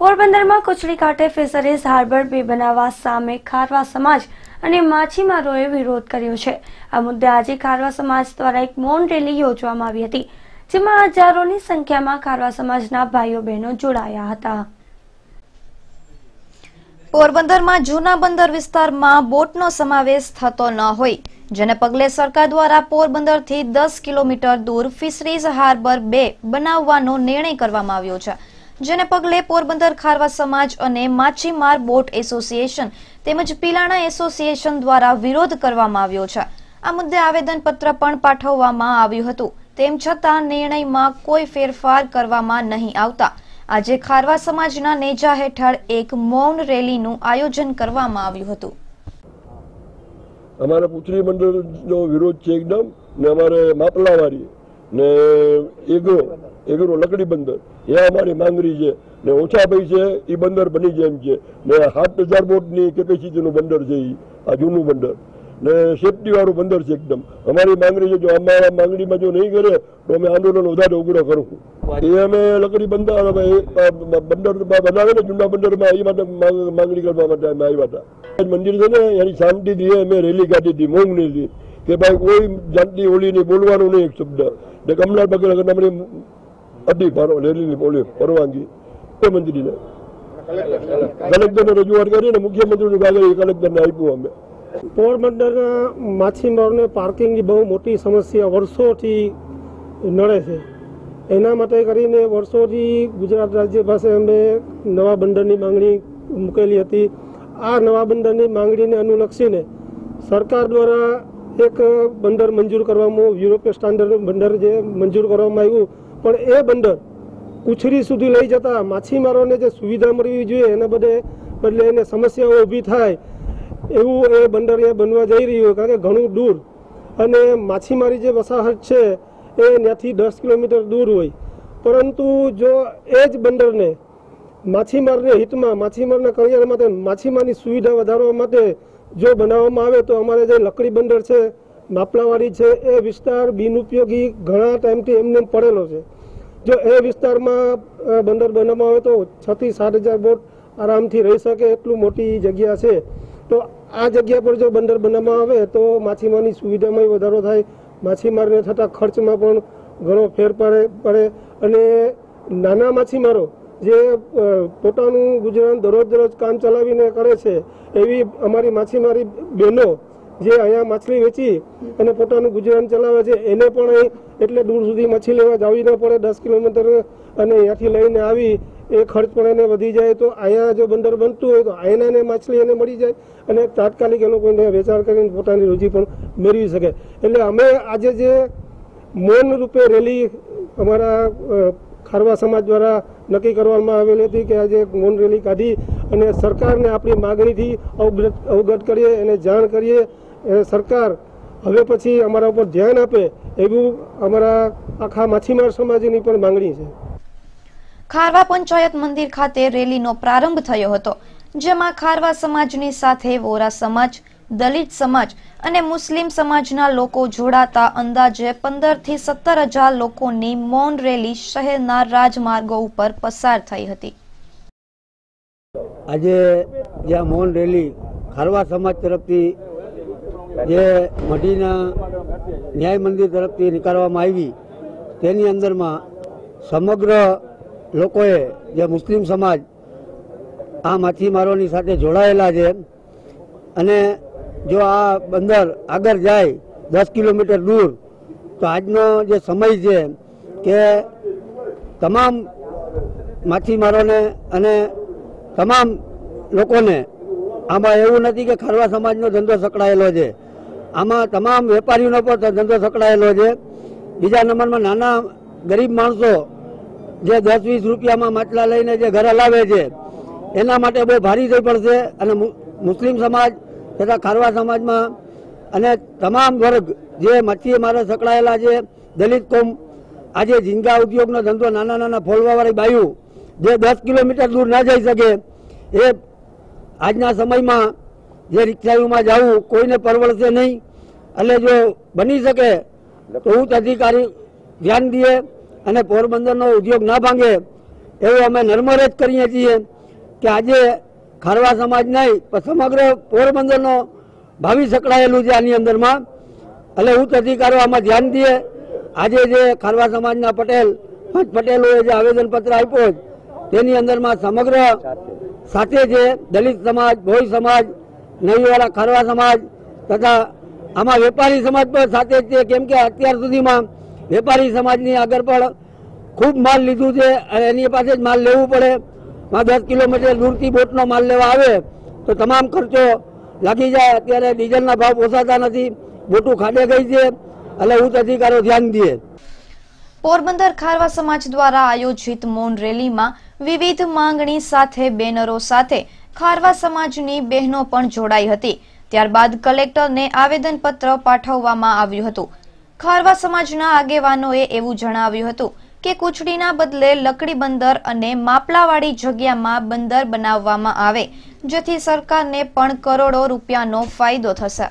પોરબંદરમાં કોચડી કાંઠે fisheries harbour બે બનાવવા સામે ખારવા સમાજ અને માછીમારોએ વિરોધ કર્યો છે. આ મુદ્દે આજે ખારવા સમાજ દ્વારા એક મૌન રેલી યોજવામાં આવી હતી, જેમાં હજારોની સંખ્યામાં ખારવા સમાજના ભાઈઓ બહેનો જોડાયા હતા. પોરબંદરમાં જૂના બંદર વિસ્તારમાં બોટનો સમાવેશ થતો ન હોય, જેને પગલે સરકાર દ્વારા પોરબંદરથી દસ કિલોમીટર દૂર ફિશરીઝ હાર્બર બે બનાવવાનો નિર્ણય કરવામાં આવ્યો છે. જેને પગલે પોરબંદર ખારવા સમાજ અને માછીમાર બોટ એસોસિએશન તેમજ પીલાણા એસોસિએશન દ્વારા વિરોધ કરવામાં આવ્યો છે. આ મુદ્દે આવેદનપત્ર પણ પાઠવવામાં આવ્યું હતું. તેમ છતાં નિર્ણયમાં કોઈ ફેરફાર કરવામાં નહીં આવતા. આજે ખારવા સમાજના નેજા હેઠળ એક મૌન રેલીનું આયોજન કરવામાં આવ્યું હતું. અમારા પુત્રી મંડળનો વિરોધ છે એકદમ ને અમારે માપલાવાળી ને એગ્રો એગ્રો લકડી બંદર. એ અમારી માંગણી છે. ને ઓછા પૈસે એ બંદર બની જાય એમ છે. ને સાત હજાર બોટની કેપેસિટીનું બંદર છે એ આ જૂનું બંદર. ને સેફટીવાળું બંદર છે એકદમ. અમારી માંગણી છે જો અમારા માંગણીમાં જો નહીં કરે, તો અમે આંદોલન વધારે ઉગ્ર કરવું એ અમે લકડી બંદર બંદર બનાવે ને જૂના બંદરમાં એ માટે માંગણી કરવા માટે અમે આવ્યા હતા. મંદિર છે ને, એની શાંતિથી અમે રેલી કાઢી હતી, મોંઘની હતી. કે ભાઈ કોઈ જાતની ઓલી નહીં બોલવાનું નહીં એક શબ્દ. ને કમલા બગલ હતી પર- રેલીની ઓલી પરવાનગી મુખ્યમંત્રીને કલેક્ટરને રજૂઆત કરીને મુખ્યમંત્રીનું કાગળ કલેક્ટરને આપ્યું અમે પોરબંદરના માછીમારોને પાર્કિંગની બહુ મોટી સમસ્યા વર્ષોથી નડે છે એના માટે કરીને વર્ષોથી ગુજરાત રાજ્ય પાસે અમે નવા બંદરની માંગણી મૂકેલી હતી આ નવા બંદરની માંગણીને અનુલક્ષીને સરકાર દ્વારા એક બંદર મંજૂર કરવામાં યુરોપીય સ્ટાન્ડર્ડ બંદર જે મંજૂર કરવામાં આવ્યું, પણ એ બંદર કુછરી સુધી લઈ જતા માછીમારોને જે સુવિધા મળવી જોઈએ એના બદલે બદલે એને સમસ્યાઓ ઊભી થાય એવું એ બંદર એ બનવા જઈ રહ્યું કારણ કે ઘણું દૂર. અને માછીમારી જે વસાહત છે એ ત્યાંથી દસ કિલોમીટર દૂર હોય. પરંતુ જો એ જ બંદરને માછીમારને હિતમાં, માછીમારના કરિયર માટે, માછીમારની સુવિધા વધારવા માટે જો બનાવવામાં આવે તો અમારે જે લકડી બંદર છે, માપલાવાડી છે, એ વિસ્તાર બિનઉપયોગી ઘણા ટાઈમથી એમને એમ પડેલો છે. જો એ વિસ્તારમાં બંદર બનાવવામાં આવે તો છથી સાત હજાર બોટ આરામથી રહી શકે એટલું મોટી જગ્યા છે. તો આ જગ્યા પર જો બંદર બનાવવામાં આવે તો માછીમારની સુવિધામાં વધારો થાય, માછીમારને થતા ખર્ચમાં પણ ઘણો ફેર પડે. અને નાના માછીમારો જે પોતાનું ગુજરાન દરરોજ દરરોજ કામ ચલાવીને કરે છે, એવી અમારી માછીમારી બહેનો જે અહીંયા માછલી વેચી અને પોતાનું ગુજરાન ચલાવે છે, એને પણ એટલે દૂર સુધી માછલી લેવા જવી ન પડે, દસ કિલોમીટર અને અહીંયાથી લઈને આવી, એ ખર્ચ પણ એને વધી જાય. તો અહીંયા જો બંદર બનતું હોય તો અહીંના એને માછલી એને મળી જાય અને તાત્કાલિક એ લોકો એને વેચાણ કરીને પોતાની રોજી પણ મેળવી શકે. એટલે અમે આજે જે મૌન રૂપે રેલી અમારા ખારવા સમાજ દ્વારા નક્કી કરવામાં આવેલી હતી કે આજે એક મૌન રેલી કાઢી અને સરકારને આપણી માગણીથી અવગત અવગત કરીએ એને જાણ કરીએ. એ સરકાર હવે પછી અમારા ઉપર ધ્યાન આપે એવું અમારા આખા માછીમાર સમાજની પણ માંગણી છે. ખારવા પંચાયત મંદિર ખાતે રેલીનો પ્રારંભ થયો હતો, જેમાં ખારવા સમાજની સાથે વોરા સમાજ દલિત સમાજ અને મુસ્લિમ સમાજના લોકો જોડાતા અંદાજે પંદરથી સત્તર હજાર લોકોની મૌન રેલી શહેરના રાજમાર્ગો ઉપર પસાર થઈ હતી. આજે જે મૌન રેલી ખારવા સમાજ તરફથી જે મઢીના ન્યાય મંદિર તરફથી નીકાળવામાં આવી, તેની અંદરમાં સમગ્ર લોકોએ જે મુસ્લિમ સમાજ આ માછીમારોની સાથે જોડાયેલા છે અને જો આ બંદર આગળ જાય દસ કિલોમીટર દૂર, તો આજનો જે સમય છે કે તમામ માછીમારોને અને તમામ લોકોને, આમાં એવું નથી કે ખારવા સમાજનો ધંધો સકડાયેલો છે. આમાં તમામ વેપારીઓનો પણ ધંધો સકડાયેલો છે. બીજા નંબરમાં નાના ગરીબ માણસો જે દસ વીસ રૂપિયામાં માટલા લઈને જે ઘરે લાવે છે, એના માટે બહુ ભારી થઈ પડશે અને મુસ્લિમ સમાજ તથા ખારવા સમાજમાં અને તમામ વર્ગ જે મચ્છી મારે સંકળાયેલા છે, દલિત કોમ, આજે ઝીંગા ઉદ્યોગનો ધંધો નાના નાના ફોલવાવાળી બાયું, જે દસ કિલોમીટર દૂર ના જઈ શકે, એ આજના સમયમાં જે રિક્ષાયુમાં જવું કોઈને પરવડશે નહીં. એટલે જો બની શકે, તો ઉચ્ચ અધિકારી ધ્યાન દે અને પોરબંદરનો ઉદ્યોગ ના ભાંગે. એવું અમે નર્મર જ કરીએ છીએ કે આજે ખારવા સમાજ નહીં, પણ સમગ્ર પોરબંદરનો ભાવિ સંકળાયેલું છે આની અંદરમાં. એટલે ઉચ્ચ અધિકારો આમાં ધ્યાન દે. આજે જે ખારવા સમાજના પટેલ, પાંચ પટેલોએ જે આવેદનપત્ર આપ્યો તેની અંદરમાં સમગ્ર સાથે છે દલિત સમાજ, ભોઈ સમાજ નવીવાળા ખારવા સમાજ તથા આમાં વેપારી સમાજ પણ સાથે જ છે. કેમ કે અત્યાર સુધીમાં વેપારી સમાજની આગળ પણ ખૂબ માલ લીધું છે એની પાસે જ માલ લેવું પડે. માં દસ કિલોમીટર દૂરથી બોટનો માલ લેવા આવે, તો તમામ ખર્ચો લાગી જાય. અત્યારે ડીઝલના ભાવ પોસાતા નથી. બોટું ખાડે ગઈ છે. એટલે ઉચ્ચ અધિકારો ધ્યાન દે. પોરબંદર ખારવા સમાજ દ્વારા આયોજિત મૌન રેલીમાં વિવિધ માંગણી સાથે બેનરો સાથે ખારવા સમાજની બહેનો પણ જોડાઈ હતી. ત્યારબાદ કલેક્ટરને આવેદનપત્ર પાઠવવામાં આવ્યું હતું. ખારવા સમાજના આગેવાનોએ એવું જણાવ્યું હતું કે કુચડીના બદલે લકડી બંદર અને માપલાવાળી જગ્યામાં બંદર બનાવવામાં આવે, જેથી સરકારને પણ કરોડો રૂપિયાનો ફાયદો થશે.